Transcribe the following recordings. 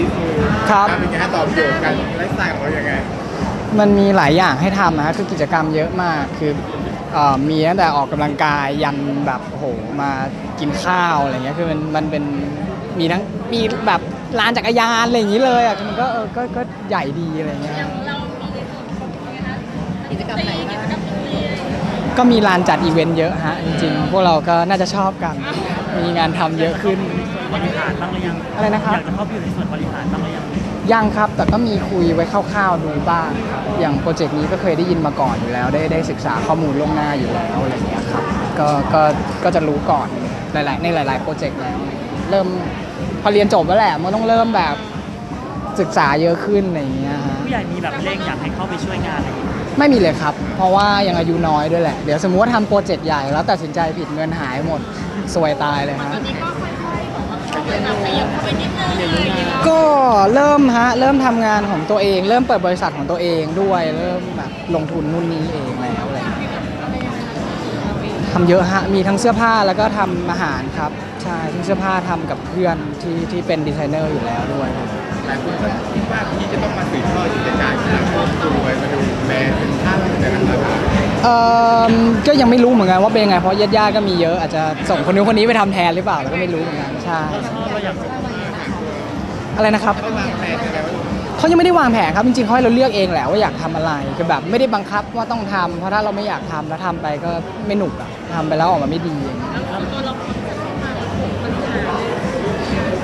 ที่ฟูครับ เป็นไงฮะตอบโจทย์กันไลฟ์สไตล์ของเรายังไงมันมีหลายอย่างให้ทำนะฮะคือกิจกรรมเยอะมากคือเอ่อมีตั้งแต่ออกกำลังกายยันแบบโอ้โหมากินข้าวอะไรเงี้ยคือมันมันเป็นมีทั้งมีแบบลานจักรยานอะไรอย่างนี้เลยอะคือมันก็เออก็ก็ใหญ่ดีอะไรเงี้ย กิจกรรมไหนบ้างก็มีลานจัดอีเวนต์เยอะฮะจริงๆ พวกเราก็น่าจะชอบกัน มีงานทำเยอะขึ้น บริหารบ้างหรือยังอะไรนะครับ อยากจะเข้าไปอยู่ในส่วนบริหารบ้างหรือยังยังครับ แต่ก็มีคุยไว้คร่าวๆดูบ้างครับอย่างโปรเจกต์นี้ก็เคยได้ยินมาก่อนอยู่แล้ว ได้ได้ศึกษาข้อมูลล่วงหน้าอยู่แล้วอะไรเงี้ยครับก็ก็ก็จะรู้ก่อนหลายๆในหลาย ๆ โปรเจกต์แล้ว เริ่มพอเรียนจบแล้วแหละมันต้องเริ่มแบบศึกษาเยอะขึ้นอะไรอย่างเงี้ยฮะ ผู้ใหญ่มีแบบเร่งอยากให้เข้าไปช่วยงานอะไรอย่างเงี้ย ไม่มีเลยครับ เพราะว่ายังอายุน้อยด้วยแหละ เดี๋ยวสมมติว่าทำโปรเจกต์ใหญ่แล้วตัดสินใจผิดเงินหายหมด สวยตายเลยฮะตอนนี้ก็ค่ แบบขยับเข้าไปนิดนึงอะไรอย่างเงี้ยก็เริ่มฮะเริ่มทำงานของตัวเอง เริ่มเปิดบริษัทของตัวเองด้วยเริ่มแบบลงทุนนู่นนี่เองแล้วอะไรอย่างเงี้ยทำเยอะฮะมีทั้งเสื้อผ้าแล้วก็ทำอาหารครับใช่ทั้งเสื้อผ้าทำกับเพื่อนที่ที่เป็นดีไซเนอร์อยู่แล้วด้วยครับ หลายคนก็คิดว่าพี่จะต้องมาสืบทอดกิจการที่เราครอบครัวมาดูแบรนด์เป็นท่าเป็นอะไรต่าง เอ่อก็ยังไม่รู้เหมือนกันว่าเป็นยังไงเพราะญาติๆก็มีเยอะอาจจะส่งคนนู้นคนนี้ไปทำแทนหรือเปล่าเราก็ไม่รู้เหมือนกันใช่เราชอบเราอยากจะอะไรนะครับๆเขาวางแผนอะไรไว้เขายังไม่ได้วางแผนครับจริงๆเขาให้เราเลือกเองแหละว่าอยากทำอะไรคือแบบไม่ได้บังคับว่าต้องทำเพราะถ้าเราไม่อยากทำแล้วทำไปก็ไม่หนุกอะทำไปแล้วออกมาไม่ดีอย่างเงี้ย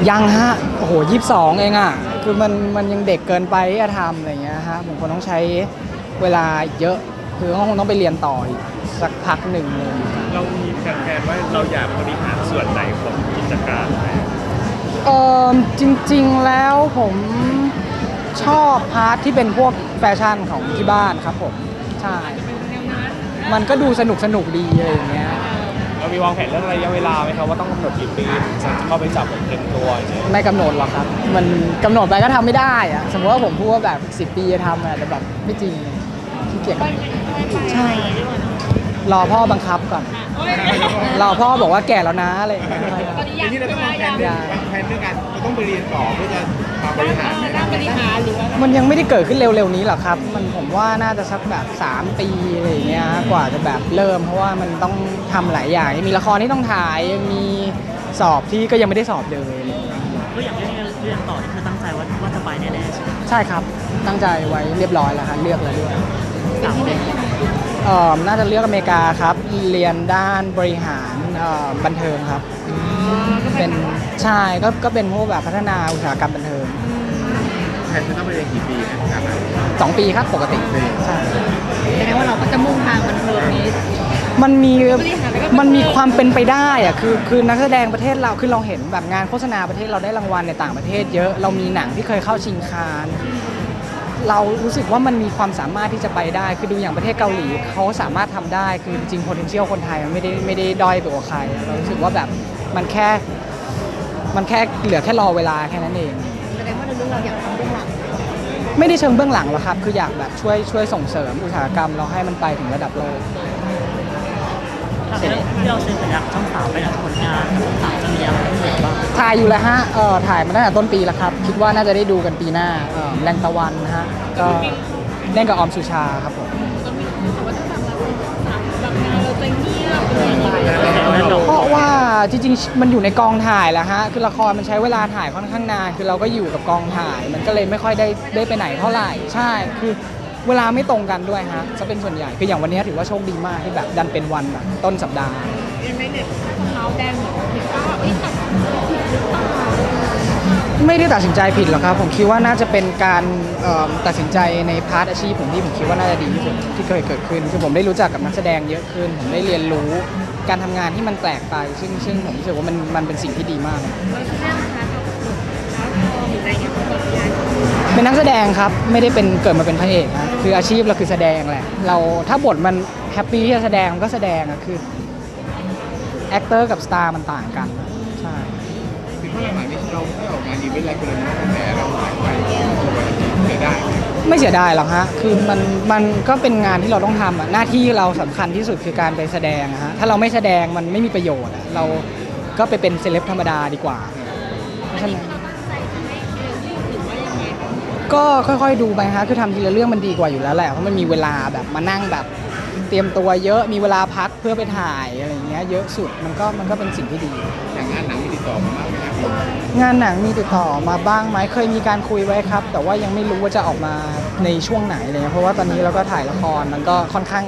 ยังฮะโอ้โหยี่สิบสองเองอะคือมันมันยังเด็กเกินไปที่จะทำอะไรเงี้ยฮะผมคงต้องใช้เวลาเยอะ คือก็คงต้องไปเรียนต่ออีกสักพักหนึ่งเลยเรามีแผนๆว่าเราอยากบริหารส่วนไหนของกิจการไหมเออจริง ๆแล้วผมชอบพาร์ทที่เป็นพวกแฟชั่นของที่บ้านครับผมใช่มันก็ดูสนุกสนุกๆดีอะไรอย่างเงี้ยเรามีวางแผนเรื่องระยะเวลาไหมครับว่าต้องกำหนดกี่ปีถึงจะเข้าไปจับแบบเต็มตัวอย่างเงี้ยไม่กำหนดหรอกครับ มันกำหนดไปก็ทำไม่ได้อะสมมติว่าผมพูดว่าแบบ 10 ปีจะทำอะแต่แบบไม่จริง ขี้เกียจใช่ รอพ่อบังคับก่อน รอพ่อบอกว่าแก่แล้วนะอะไรอย่างเงี้ยทีนี้เราต้องวางแผนเรื่องวางแผนเรื่องการเราต้องไปเรียนต่อเพื่อจะมาบริหารไหมด้านบริหารหรือว่ามันยังไม่ได้เกิดขึ้นเร็วๆนี้หรอกครับ มันผมว่าน่าจะสักแบบ 3 ปีอะไรอย่างเงี้ยกว่าจะแบบเริ่ม เพราะว่ามันต้องทำหลายอย่างยังมีละครที่ต้องถ่ายยังมีสอบที่ก็ยังไม่ได้สอบเลยอะไรอย่างเงี้ยก็อยากเรียนเรียนต่อนี่คือตั้งใจว่าว่าจะไปแน่ๆใช่ไหม ใช่ครับ ตั้งใจไว้เรียบร้อยแล้วฮะเลือกแล้วด้วยต่างประเทศเอ่อน่าจะเลือกอเมริกาครับ เรียนด้านบริหารเอ่อบันเทิงครับ เป็นใช่ก็ก็เป็นพวกแบบพัฒนาอุตสาหกรรมบันเทิงแผนจะต้องไปเรียนกี่ปีนะครับสองปีครับปกติปีใช่แสดงว่าเราก็จะมุ่งทางบันเทิงนี้ มันมีบริหารแล้วก็มันมีความเป็นไปได้อะคือคือนักแสดงประเทศเราคือเราเห็นแบบงานโฆษณาประเทศเราได้รางวัลในต่างประเทศเยอะเรามีหนังที่เคยเข้าชิงคาน เรารู้สึกว่ามันมีความสามารถที่จะไปได้ คือดูอย่างประเทศเกาหลีเขาสามารถทำได้ คือจริง potential คนไทยมันไม่ได้ไม่ได้ด้อยไปกว่าใคร เรารู้สึกว่าแบบมันแค่ มันแค่เหลือแค่รอเวลาแค่นั้นเอง แสดงว่าในเรื่องเราอยากทำเบื้องหลัง ไม่ได้เชิงเบื้องหลังหรอกครับ คืออยากแบบช่วยช่วยส่งเสริมอุตสาหกรรมเราให้มันไปถึงระดับโลกหลังจาก ที่เราเซ็นสัญญากับช่องสามไปแล้วผลงานช่องสามจะมีอะไรที่เหลือบ้างถ่ายอยู่แล้วฮะเออถ่ายมาตั้งแต่ต้นปีแล้วครับ คิดว่าน่าจะได้ดูกันปีหน้าเออแรงตะวันนะฮะก็เล่นกับออมสุชาครับผมเพราะว่าจริงๆ มันอยู่ในกองถ่ายแหล้วฮะคือละครมันใช้เวลาถ่ายค่อนข้างนานคือเราก็อยู่กับกองถ่าย มันก็เลยไม่ค่อยได้ได้ไปไหนเท่าไหร่ ใช่คือ เวลาไม่ตรงกันด้วยฮะจะเป็นส่วนใหญ่คืออย่างวันนี้ถือว่าโชคดีมากที่แบบดันเป็นวันแบบต้นสัปดาห์ไม่เนี่ยเท้าแดงเหมือนผิดก็เอ้ยตัดผิดหรือเปล่าไม่ได้ตัดสินใจผิดหรอกครับ ผมคิดว่าน่าจะเป็นการตัดสินใจในพาร์ทอาชีพผมที่ผมคิดว่าน่าจะดีที่สุดที่เคยเกิดขึ้น คือผมได้รู้จักกับนักแสดงเยอะขึ้น ผมได้เรียนรู้การทำงานที่มันแปลกไป ซึ่งซึ่งผมรู้สึกว่ามันมันเป็นสิ่งที่ดีมากเรื่องคะกับเท้าทองหรืออะไรอย่าง เงี้ยคนตัวใหญ่เป็นนักแสดงครับไม่ได้เป็นเกิดมาเป็นพระเอกนะคืออาชีพเราคือแสดงแหละเราถ้าบทมันแฮปปี้ที่จะแสดงมันก็แสดงอะคือแอคเตอร์กับสตาร์มันต่างกันใช่คือเมื่อหลังๆนี้เราไม่ออกงานอีเวนต์อะไรคนเลยนะแต่เราหายไปเสียดายไหมไม่เสียดายหรอกฮะคือมันมันก็เป็นงานที่เราต้องทำอะหน้าที่เราสำคัญที่สุดคือการไปแสดงอะฮะถ้าเราไม่แสดงมันไม่มีประโยชน์อะเราก็ไปเป็นเซเลบธรรมดาดีกว่าเพราะฉะนั้น ก็ค่อยๆดูไปฮะคือทำทีละเรื่องมันดีกว่าอยู่แล้วแหละเพราะมันมีเวลาแบบมานั่งแบบ เตรียมตัวเยอะมีเวลาพักเพื่อไปถ่ายอะไรอย่างเงี้ยเยอะสุดมันก็มันก็เป็นสิ่งที่ดี อย่างงานหนังมีติดต่อมาบ้างไหมครับพี่งานหนังมีติดต่อมาบ้างไหมเคยมีการคุยไว้ครับ แต่ว่ายังไม่รู้ว่าจะออกมาในช่วงไหนอะไรเลยเพราะว่าตอนนี้เราก็ถ่ายละครมันก็ค่อนข้าง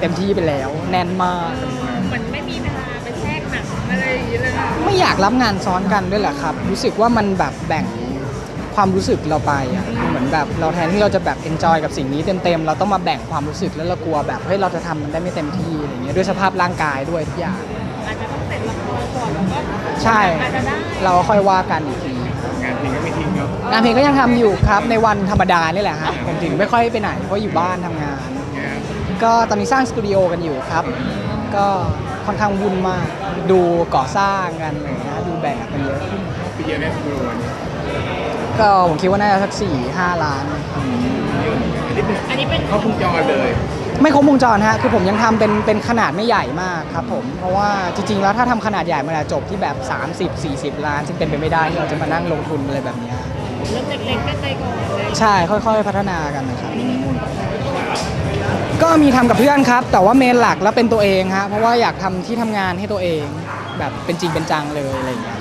เต็มที่ไปแล้ว แน่นมาก เหมือนไม่มีเวลาไปแทรกหนังอะไรอย่างนี้เลยนะ ไม่อยากรับงานซ้อนกันด้วยแหละครับ รู้สึกว่ามันแบบแบ่ง ความรู้สึกเราไปอะคือเหมือนแบบเราแทนที่เราจะแบบเอนจอยกับสิ่งนี้เต็มๆเราต้องมาแบ่งความรู้สึกแล้วเรากลัวแบบเฮ้ยเราจะทำมันได้ไม่เต็มที่อะไรเงี้ยด้วยสภาพร่างกายด้วยทุกอย่างอาจจะต้องเสร็จละครก่อนแล้วก็ใช่ อาจจะได้เราค่อยว่ากันอีกทีงานเพลงก็ไม่ทิ้งเนาะงานเพลงก็ยังทำอยู่ครับในวันธรรมดานี่แหละฮะผมถึงไม่ค่อยไปไหนเพราะอยู่บ้านทำงานเนี่ยก็ตอนนี้สร้างสตูดิโอกันอยู่ครับ ก็ค่อนข้างวุ่นมาก ดูก่อสร้างกันอะไรเลยนะดูแบบกันเยอะปีเดียวได้สตูดิโอวันนี้ ก็ผมคิดว่าน่าจะสักสี่ห้าล้าน อันนี้เป็นอันนี้เป็นเขาคุงจรเลยไม่ครบวงจรฮะ คือผมยังทำเป็นเป็นขนาดไม่ใหญ่มากครับผม เพราะว่าจริง ๆ แล้วถ้าทำขนาดใหญ่มันอาจจะจบที่แบบ 30 40 ล้าน ซึ่งเป็นไปไม่ได้ที่เราจะมานั่งลงทุนอะไรแบบเนี้ยเริ่มเล็กๆกันไปก่อนเลยใช่ ค่อยๆ พัฒนากันนะครับ ก็มีทำกับเพื่อนครับ แต่ว่าเมนหลักแล้วเป็นตัวเองฮะ เพราะว่าอยากทำที่ทำงานให้ตัวเอง แบบเป็นจริงเป็นจังเลยอะไรอย่างเงี้ย